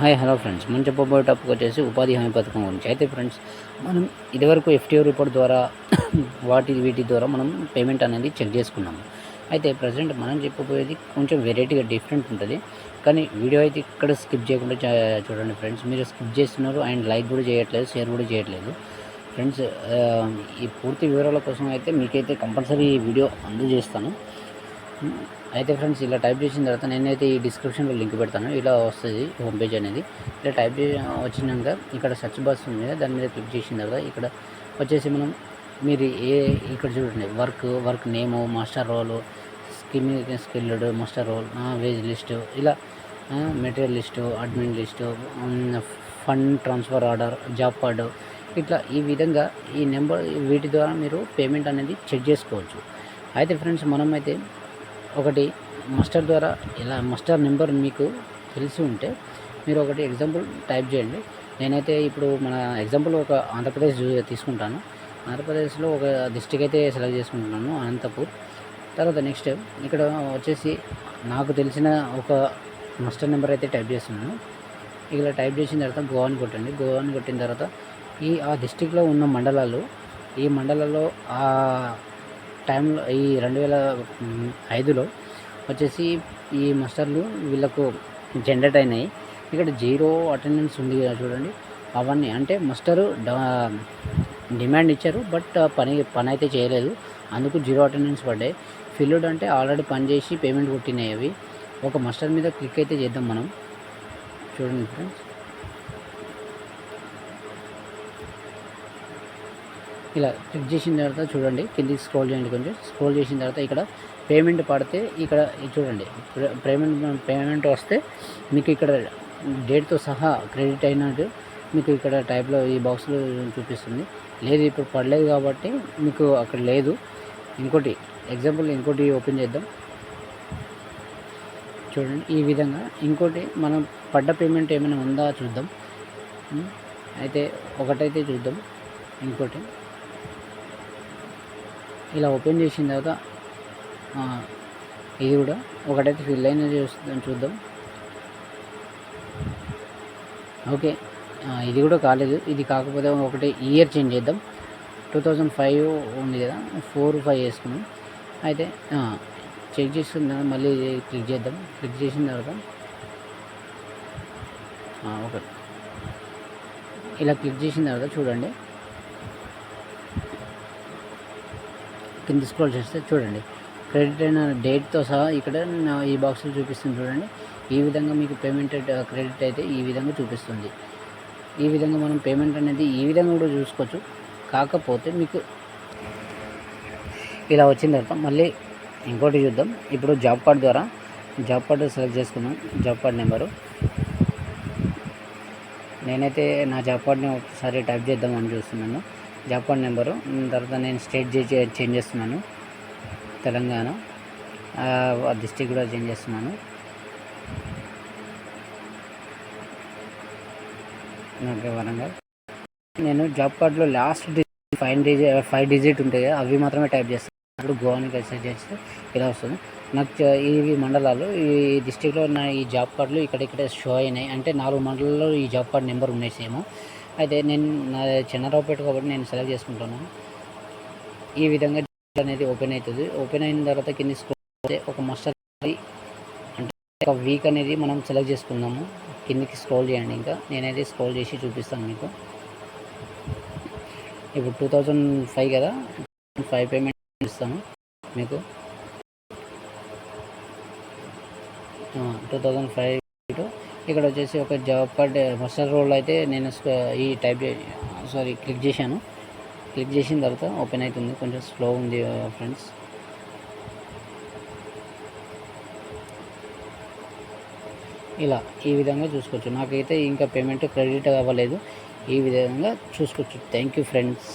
Hi hello friends. మనం చెప్పబోయే topic వచ్చేసి ఉపాధి హామీ పథకం గురించి. అయితే ఫ్రెండ్స్ మనం ఇదివరకు ఎఫ్టీఓ రిపోర్ట్ ద్వారా వాటి వీటి ద్వారా మనం పేమెంట్ అనేది చెక్ చేసుకున్నాము. అయితే ప్రజెంట్ మనం చెప్పబోయేది కొంచెం వెరైటీగా డిఫరెంట్ ఉంటుంది. కానీ వీడియో అయితే ఇక్కడ స్కిప్ చేయకుండా చూడండి ఫ్రెండ్స్. మీరు స్కిప్ చేస్తున్నారు అండ్ లైక్ కూడా చేయట్లేదు షేర్ కూడా చేయట్లేదు. ఫ్రెండ్స్ ఈ పూర్తి వివరాల కోసం అయితే మీకైతే కంపల్సరీ ఈ వీడియో అందజేస్తాను. అయితే ఫ్రెండ్స్ ఇలా టైప్ చేసిన తర్వాత నేనైతే ఈ డిస్క్రిప్షన్లో లింక్ పెడతాను. ఇలా వస్తుంది హోమ్ పేజ్ అనేది. ఇలా టైప్ వచ్చినాక ఇక్కడ సెర్చ్ బాక్స్ ఉంది దాని మీద క్లిక్ చేసిన తర్వాత ఇక్కడ వచ్చేసి మనం మీరు ఏ ఇక్కడ చూడండి వర్క్ వర్క్ నేము master roll skim skilled master roll wage list ఇలా material list admin list fund transfer order job card ఇట్లా ఈ విధంగా ఈ నెంబర్ వీటి ద్వారా మీరు పేమెంట్ అనేది చెక్ చేసుకోవచ్చు. అయితే ఫ్రెండ్స్ మనమైతే ఒకటి మస్టర్ ద్వారా ఇలా మస్టర్ నెంబర్ మీకు తెలిసి ఉంటే మీరు ఒకటి ఎగ్జాంపుల్ టైప్ చేయండి. నేనైతే ఇప్పుడు మన ఎగ్జాంపుల్ ఒక ఆంధ్రప్రదేశ్ తీసుకుంటాను. ఆంధ్రప్రదేశ్లో ఒక డిస్టిక్ అయితే సెలెక్ట్ చేసుకుంటున్నాను అనంతపూర్. తర్వాత నెక్స్ట్ ఇక్కడ వచ్చేసి నాకు తెలిసిన ఒక మస్టర్ నెంబర్ అయితే టైప్ చేస్తున్నాను. ఇలా టైప్ చేసిన తర్వాత గోవాని కొట్టండి. గోవాని కొట్టిన తర్వాత ఈ ఆ డిస్టిక్లో ఉన్న మండలాలు ఈ మండలాల్లో ఆ టైంలో ఈ రెండు వేల ఐదులో వచ్చేసి ఈ మాస్టర్లు వీళ్ళకు జనరేట్ అయినాయి. ఇక్కడ జీరో అటెండెన్స్ ఉంది కదా చూడండి. అవన్నీ అంటే మాస్టరు డిమాండ్ ఇచ్చారు బట్ పని పని అయితే చేయలేదు. అందుకు జీరో అటెండెన్స్ పడ్డాయి. ఫిల్డ్ అంటే ఆల్రెడీ పని చేసి పేమెంట్ కొట్టినాయి అవి. ఒక మాస్టర్ మీద క్లిక్ అయితే చేద్దాం మనం. చూడండి ఫ్రెండ్స్. ఇలా క్లిక్ చేసిన తర్వాత చూడండి కిందికి స్క్రోల్ చేయండి కొంచెం. స్క్రోల్ చేసిన తర్వాత ఇక్కడ పేమెంట్ పడితే ఇక్కడ చూడండి పేమెంట్ పేమెంట్ వస్తే మీకు ఇక్కడ డేట్తో సహా క్రెడిట్ అయినట్టు మీకు ఇక్కడ టైప్లో ఈ బాక్స్లో చూపిస్తుంది. లేదు ఇప్పుడు పడలేదు కాబట్టి మీకు అక్కడ లేదు. ఇంకోటి ఎగ్జాంపుల్ ఇంకోటి ఓపెన్ చేద్దాం. చూడండి ఈ విధంగా ఇంకోటి మనం పడ్డ పేమెంట్ ఏమైనా ఉందా చూద్దాం. అయితే ఒకటైతే చూద్దాం. ఇంకోటి. ఇలా ఓపెన్ చేసిన తర్వాత ఇది కూడా ఒకటైతే ఫిల్ అయిన చూస్తాం చూద్దాం. ఓకే ఇది కూడా కాలేదు. ఇది కాకపోతే ఒకటి ఇయర్ చేంజ్ చేద్దాం. టూ థౌజండ్ ఫైవ్ ఉంది కదా ఫోర్ ఫైవ్ వేసుకున్నాం. అయితే చెక్ చేసుకున్న మళ్ళీ క్లిక్ చేద్దాం. క్లిక్ చేసిన తర్వాత ఓకే. ఇలా క్లిక్ చేసిన తర్వాత చూడండి. కింద స్క్రోల్ చేస్తే చూడండి. క్రెడిట్ అయిన డేట్తో సహా ఇక్కడ నా ఈ బాక్స్లో చూపిస్తుంది చూడండి. ఈ విధంగా మీకు పేమెంట్ క్రెడిట్ అయితే ఈ విధంగా చూపిస్తుంది. ఈ విధంగా మనం పేమెంట్ అనేది ఈ విధంగా కూడా చూసుకోవచ్చు. కాకపోతే మీకు ఇలా వచ్చిన తర్వాత మళ్ళీ ఇంకోటి చూద్దాం. ఇప్పుడు జాబ్ కార్డ్ ద్వారా జాబ్ కార్డు సెలెక్ట్ చేసుకున్నాం జాబ్ కార్డ్ నెంబరు. నేనైతే నా జాబ్ కార్డ్ని ఒకసారి టైప్ చేద్దామని చూస్తున్నాను. జాబ్ కార్డ్ నెంబరు తర్వాత నేను స్టేట్ చేంజ్ చేంజ్ చేస్తున్నాను. తెలంగాణ. డిస్టిక్ కూడా చేంజ్ చేస్తున్నాను. ఓకే వరంగల్. నేను జాబ్ కార్డ్లో last digit five digit five digit ఉంటాయి కదా అవి మాత్రమే టైప్ చేస్తాను. ఇప్పుడు గోవాని సెర్చ్ చేస్తే ఇలా వస్తుంది. నాకు ఈ ఇవి మండలాలు ఈ డిస్టిక్లో నా ఈ జాబ్ కార్డులు ఇక్కడ షో అయినాయి. అంటే నాలుగు మండలాల్లో ఈ జాబ్ కార్డ్ నెంబర్ ఉన్నాయి సేమ్. అయితే నేను నా చిన్నరావుపేట కాబట్టి నేను సెలెక్ట్ చేసుకుంటున్నాను ఈ విధంగా అనేది ఓపెన్ అవుతుంది. ఓపెన్ అయిన తర్వాత కింద scroll ఒక మస్టర్ అంటే ఒక వీక్ అనేది మనం సెలెక్ట్ చేసుకుందాము. కిందికి స్క్రోల్ చేయండి ఇంకా. నేనైతే స్క్రోల్ చేసి చూపిస్తాను మీకు. ఇప్పుడు టూ థౌజండ్ ఫైవ్ కదా? ఫైవ్ పేమెంట్ ఇస్తాను మీకు. టూ థౌజండ్ ఫైవ్ ఇక్కడ వచ్చేసి ఒక జాబ్ కార్డ్ మస్టర్ రోల్ అయితే నేను ఈ టైప్ సారీ క్లిక్ చేశాను. క్లిక్ చేసిన తర్వాత ఓపెన్ అవుతుంది. కొంచెం స్లో ఉంది eh, ఫ్రెండ్స్ ఇలా ఈ విధంగా చూసుకోవచ్చు. నాకైతే ఇంకా పేమెంట్ క్రెడిట్ అవ్వలేదు. ఈ విధంగా చూసుకోవచ్చు. Thank you friends